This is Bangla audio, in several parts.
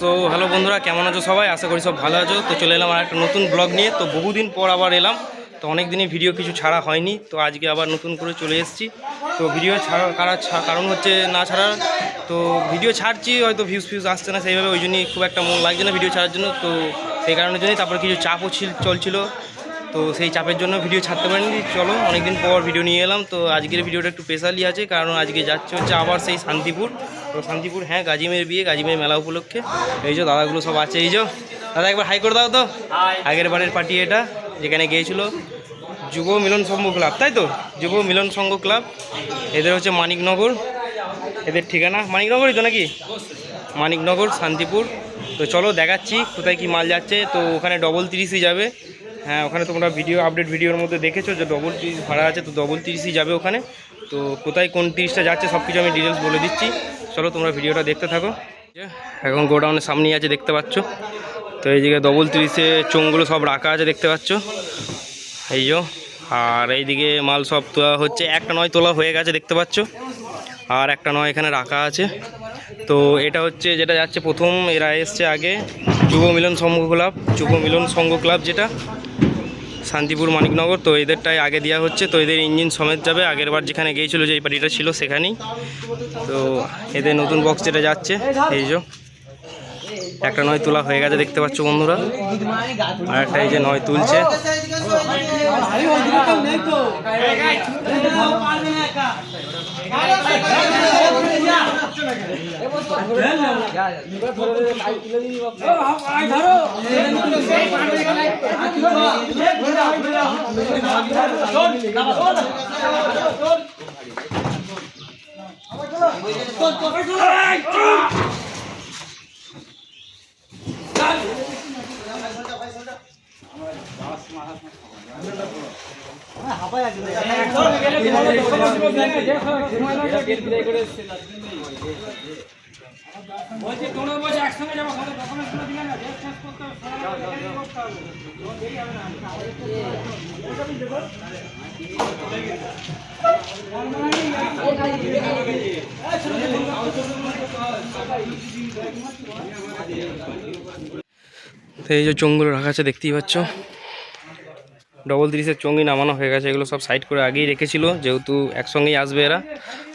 সো হ্যালো বন্ধুরা, কেমন আছো সবাই? আশা করি সব ভালো আছো। তো চলে এলাম আর একটা নতুন ব্লগ নিয়ে। তো বহুদিন পর আবার এলাম। তো অনেক দিনই ভিডিও কিছু ছাড়া হয়নি। তো আজকে আবার নতুন করে চলে এসেছি। তো ভিডিও ছাড়া কারণ হচ্ছে না ছাড়ার। তো ভিডিও ছাড়ছি, হয়তো ভিউজ ফিউজ আসছে না সেইভাবে। ওই জন্যই খুব একটা মন লাগছে না ভিডিও ছাড়ার জন্য। তো সেই কারণের জন্যই তারপরে কিছু চাপও ছিল, চলছিল। তো সেই চাপের জন্য ভিডিও ছাড়তে পারিনি। চলো অনেকদিন পর ভিডিও নিয়ে এলাম তো আজকের ভিডিওটা একটু স্পেশালি আছে কারণ আজকে যাচ্ছে হচ্ছে আবার সেই শান্তিপুর। তো শান্তিপুর হ্যাঁ গাজিমের বিয়ে গাজিমের মেলা উপলক্ষে। এই যে দাদাগুলো সব আছে এই যে দাদা একবার হাই করে দাও তো। আগের বারের পার্টি এটা যেখানে গিয়েছিল যুব মিলন সংঘ ক্লাব তাই তো? যুব মিলন সংঘ ক্লাব এদের হচ্ছে মানিকনগর। এদের ঠিকানা মানিকনগরই তো নাকি? মানিকনগর শান্তিপুর। তো চলো দেখাচ্ছি কোথায় কি মাল যাচ্ছে। তো ওখানে ডবল তিরিশই যাবে। হ্যাঁ ওখানে তোমরা ভিডিও আপডেট ভিডিওর মধ্যে দেখেছ যে ডবল তিরিশ ভাড়া আছে, তো ডবল তিরিশই যাবে ওখানে। তো কোথায় কোন তিরিশটা যাচ্ছে সব কিছু আমি ডিটেলস বলে দিচ্ছি। চলো তোমরা ভিডিওটা দেখতে থাকো। এখন গোডাউনের সামনেই আছে, দেখতে পাচ্ছ? তো এই জায়গায় ডবল তিরিশে চোঙগুলো সব রাখা আছে, দেখতে পাচ্ছ? এই যো, আর এইদিকে মাল সব তোলা হচ্ছে। একটা নয় তোলা হয়ে গেছে, দেখতে পাচ্ছ? আর একটা নয় এখানে রাখা আছে। তো এটা হচ্ছে যেটা যাচ্ছে প্রথম, এরা এসছে আগে, যুব মিলন সংঘ ক্লাব, যুব মিলন সংঘ ক্লাব যেটা, শান্তিপুর মানিকনগর, তো এদেরটাই আগে দেওয়া হচ্ছে, তো এদের ইঞ্জিন সমেত যাবে, আগের বার যেখানে গিয়েছিল যে এই পার্টিটা ছিল সেখানেই। তো এদের নতুন বক্স যেটা যাচ্ছে, এই যে। একটা নয় তোলা হয়ে গেছে দেখতে পাচ্ছ বন্ধুরা। আর একটা এই যে নয় তুলছে। বলছি তোমরা বলছি একসঙ্গে যাব দিলে না চেঞ্জ করতে এই যে চোঙগুলো রাখা আছে, দেখতেই পাচ্ছ। ডবল তিরিশের চঙ্গি নামানো হয়ে গেছে এগুলো সব সাইড করে আগেই রেখেছিল যেহেতু একসঙ্গেই আসবে এরা।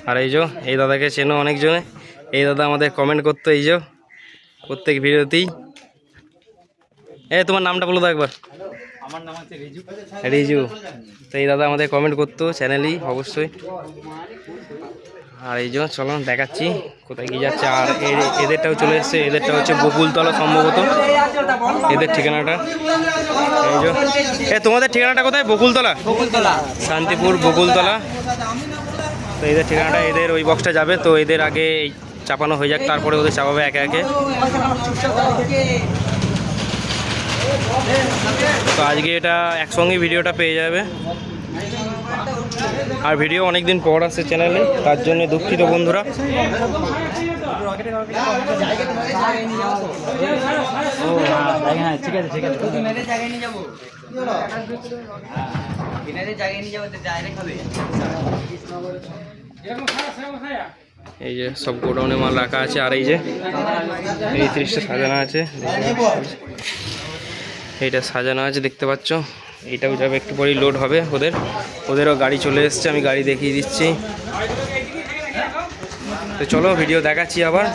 আর এই যে এই দাদাকে চেনো অনেকজনে। এই দাদা আমাদের কমেন্ট করতো এই যে প্রত্যেক ভিডিওতেই। এ তোমার নামটা বলো তো একবার। আমার নাম হচ্ছে রিজু। রিজু। তো এই দাদা আমাদের কমেন্ট করতো চ্যানেলই অবশ্যই। আর এই জন্য চলো দেখাচ্ছি কোথায় কি যাচ্ছে। আর এদেরটাও চলে এসছে এদেরটা হচ্ছে বকুলতলা সম্ভবত এদের ঠিকানাটা। এই যে এ তোমাদের ঠিকানাটা কোথায়? বকুলতলা? বকুলতলা। শান্তিপুর বকুলতলা। তো এদের ঠিকানাটা এদের ওই বক্সটা যাবে তো এদের আগে এই চাপানো হয়ে যাক তারপরে ওদের চাপাবে একে একে। তো আজকে এটা একসঙ্গে ভিডিওটা পেয়ে যাবে। আর ভিডিও অনেক দিন পর আসছে চ্যানেলে তার জন্য দুঃখিত বন্ধুরা। হ্যাঁ ঠিক আছে ঠিক আছে জায়গায় নিয়ে যাব। জায়গায় নিয়ে যাব ডাইরেক্ট হবে এরকম খায়া সেরকম খায়া এই যে সব গোডাউনে মাল রাখা আছে আর এই যে এই ত্রিশটা সাজানো আছে। এইটা সাজানো আছে দেখতে পাচ্ছ? এইটাও যাবে একটু পরেই লোড হবে ওদের। ওদেরও গাড়ি চলে এসছে, আমি গাড়ি দেখিয়ে দিচ্ছি। তো চলো ভিডিও দেখাচ্ছি আবার,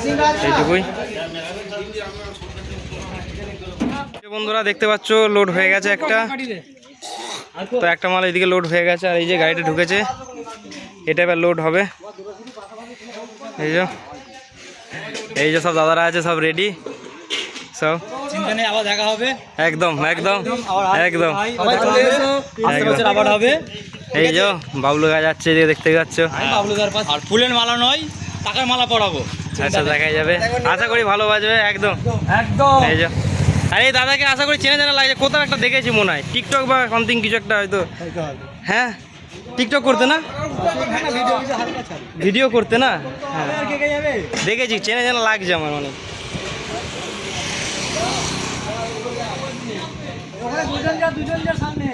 এইটুকুই। বন্ধুরা, দেখতে পাচ্ছ লোড হয়ে গেছে একটা। তো একটা মাল এদিকে লোড হয়ে গেছে, আর এই যে গাড়িটা ঢুকেছে, এটা এবার লোড হবে। এই যে এই যে সব দাদারা আছে, সব রেডি সব চিন্তা নেই আবার দেখা হবে। একদম একদম একদম। বছর আবার হবে। এই যে বাবলু গাছ যাচ্ছে যে দেখতে পাচ্ছ। পাশ। আর ফুলের মালা নয় টাকার মালা পরাবো। আচ্ছা দেখাই যাবে। আশা করি ভালো বাজবে একদম। একদম। এই যে। আর দাদাকে আশা করি চেনা জানা লাগছে। কোথাও একটা দেখেছি মনে হয়। টিকটক বা সামথিং কিছু একটা হয়তো। হ্যাঁ? টিকটক করতে না? ভিডিও করতে না? হ্যাঁ দেখেছি চেনা জানা লাগছে আমার অনেক। দুজন যা দুজন যা সামনে।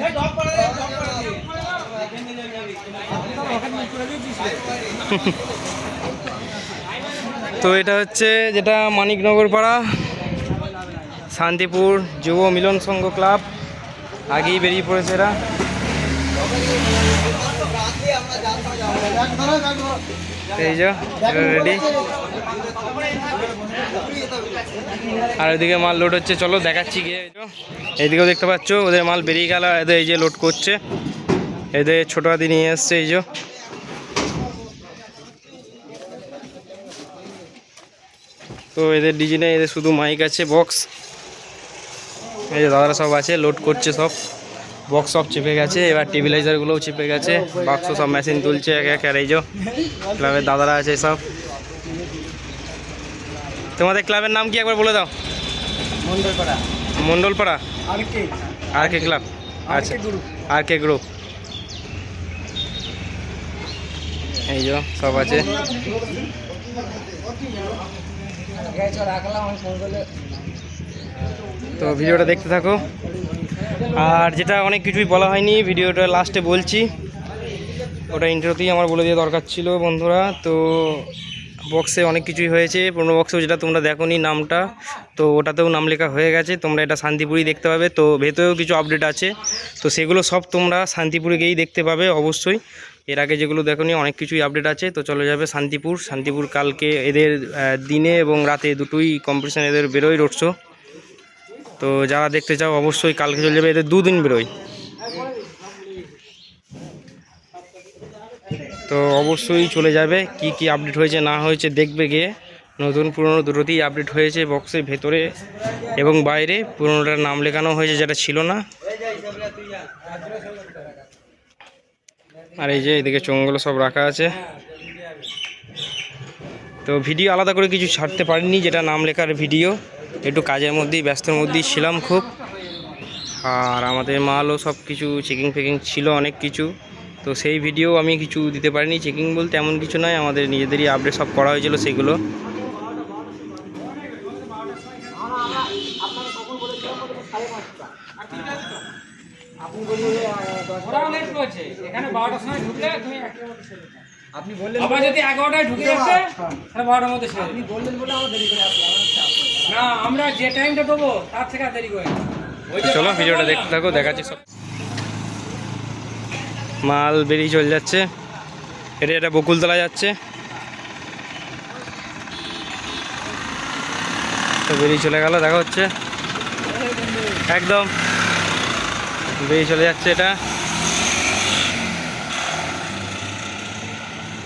তো এটা হচ্ছে যেটা মানিকনগর পাড়া শান্তিপুর যুব মিলন সংঘ ক্লাব। আগেই বেরিয়ে পড়েছে এরা। এই রেডি আর এদিকে মাল লোড হচ্ছে, চলো দেখাচ্ছি গিয়ে। এইদিকেও দেখতে পাচ্ছ, ওদের মাল বেরিয়ে গেল, এদের এই যে লোড করছে। এদের ছোটো হাতি নিয়ে এসছে এই যে তো এদের ডিজাইনে এদের শুধু মাইক আছে বক্স এই যে দাদারা সব আছে লোড করছে সব। বক্স সব চেপে গেছে এবার টেবিলাইজারগুলোও চেপে গেছে। বাক্স সব মেশিন তুলছে এক এক আর এই যে ক্লাবের দাদারা আছে সব। তোমাদের ক্লাবের নাম কি একবার বলে দাও? মন্ডলপাড়া। মণ্ডলপাড়া আর কি? আর কে ক্লাব? আচ্ছা। আর কে গ্রুপ এই যে সব আছে। তো ভিডিওটা দেখতে থাকো। আর যেটা অনেক কিছুই বলা হয়নি, ভিডিওটা লাস্টে বলছি। ওটা ইন্টারভিউতেই আমার বলে দেওয়া দরকার ছিল বন্ধুরা। তো বক্সে অনেক কিছুই হয়েছে। পুরোনো বক্সেও যেটা তোমরা দেখোনি নামটা, তো ওটাতেও নাম লেখা হয়ে গেছে। তোমরা এটা শান্তিপুরি দেখতে পাবে। তো ভেতরেও কিছু আপডেট আছে। তো সেগুলো সব তোমরা শান্তিপুরে গিয়েই দেখতে পাবে অবশ্যই। এর আগে যেগুলো দেখোনি, অনেক কিছুই আপডেট আছে। তো চলে যাবে শান্তিপুর। শান্তিপুর কালকে এদের দিনে এবং রাতে দুটোই কম্পিটিশন এদের বেরোয় রোড শো তো যারা দেখতে চাও, অবশ্যই কালকে চলে যাবে। এদের দুদিন বেরোয়। তো অবশ্যই চলে যাবে। কি কি আপডেট হয়েছে, না হয়েছে, দেখবে গিয়ে। নতুন, পুরনো দুটোতেই আপডেট হয়েছে বক্সের ভেতরে এবং বাইরে। পুরনোটার নাম লেখানো হয়েছে, যেটা ছিল না। আর এই যে এদিকে চোঙগুলো সব রাখা আছে। তো ভিডিও আলাদা করে কিছু ছাড়তে পারিনি, যেটা নাম লেখার ভিডিও একটু কাজের মধ্যেই ব্যস্তর মধ্যেই ছিলাম খুব। আর আমাদের মালও সব কিছু চেকিং ফেকিং ছিল অনেক কিছু। তো সেই ভিডিও আমি কিছু দিতে পারিনি। চেকিং বলতে এমন কিছু নয় আমাদের নিজেদেরই আপডেট সব করা হয়েছিল সেগুলো। আপনি বললেন আবার যদি এগারোটায় ঢুকে যাচ্ছে তাহলে বারোটার মধ্যে আপনি বললেন বলে আমার দেরি করে না আমরা যে টাইমটা দেবো তার থেকে দেরি করে চলো ভিডিওটা দেখতে থাকো দেখাচ্ছি সব। মাল বেরিয়ে চলে যাচ্ছে। এটা এটা বকুলতলা যাচ্ছে। তো বেরিয়ে চলে গেল দেখা হচ্ছে। একদম। বেরিয়ে চলে যাচ্ছে এটা।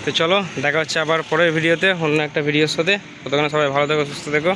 তো চলো দেখা হচ্ছে আবার পরের ভিডিওতে অন্য একটা ভিডিওর সাথে। ততক্ষণে সবাই ভালো থেকো সুস্থ থেকো।